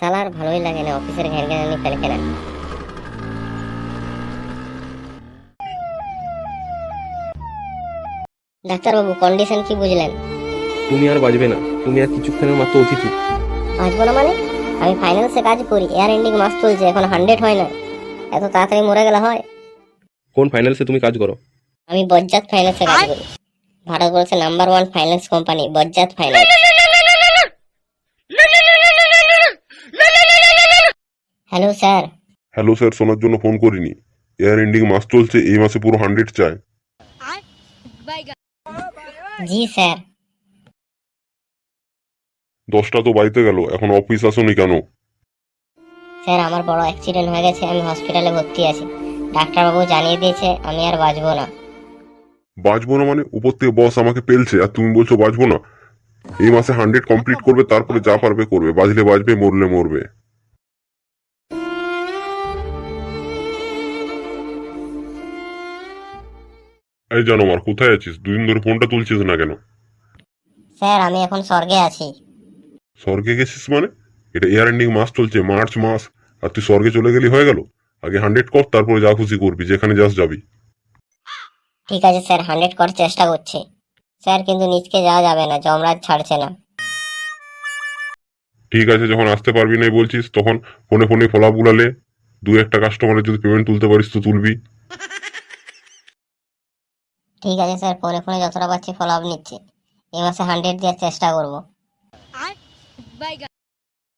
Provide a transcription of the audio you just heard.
সালার ভালোই লাগে না অফিসের ঘ্যান ফেলে খেলা ডাক্তারবাবু কন্ডিশন কি বুঝলেন? তুমি আর বাজবে না তুমি আর কিছুক্ষণের মাত্র অতিথি। বাঁচবো না মানে? আমি ফাইন্যান্সে কাজ করি এয়ার এন্ডিং মাস চলছে এখন হান্ড্রেড হয় না। এত তাড়াতাড়ি মরে গেলে হয়? কোন ফাইন্যান্সে তুমি কাজ করো? আমি বজ্জাত ফাইন্যান্সে কাজ করি। ভারতবর্ষের নাম্বার ওয়ান ফাইন্যান্স কোম্পানি বজ্জাত finance hello sir hello sir শোনার জন্য ফোন করিনি। এয়ার এন্ডিং মাস চলছে এই মাসে পুরো হান্ড্রেড চাই জি স্যার দশটা তো বাড়িতে গেল এখন অফিস আসোনি কেন? স্যার আমার বড় অ্যাক্সিডেন্ট হয়ে গেছে আমি হসপিটালে ভর্তি আছি। ডাক্তারবাবু জানিয়ে দিয়েছে আমি আর বাঁচবো না। বাঁচবো না মানে? উপর থেকে বস আমাকে পেলছে আর তুমি বলছো বাঁচবো না। এই মাসে হান্ড্রেড কমপ্লিট করবে তারপরে যা পারবে করবে বাজলে বাজবে মরলে মরবে। এই জানো আমার কোথায় আছিস? দুদিন ধরে ফোনটা তুলছিস না কেন? স্যার আমি এখন স্বর্গে আছি। স্বর্গে গেছিস মানে? এটা এয়ার এন্ডিং মাস চলছে মার্চ মাস। আর তুই স্বর্গে চলে গেলি হয়ে গেল? আগে হান্ড্রেড কর তারপরে যা খুশি করবি যেখানে যাস যাবি। ঠিক আছে স্যার হান্ড্রেড করার চেষ্টা করছি। স্যার কিন্তু নিচকে যাওয়া যাবে না যমরাজ ছাড়ছে না। ঠিক আছে যখন আসতে পারবি না বলছিস তখন ফোনে ফোনে ফলাপ গুলালে দু একটা কাস্টমারের যদি পেমেন্ট তুলতে পারিস তো তুলবি। ঠিক আছে স্যার ফোনে ফোনে যতটা পাচ্ছি ফলো আপ নিচ্ছি। এই মাসে হান্ড্রেড দেওয়ার চেষ্টা করব।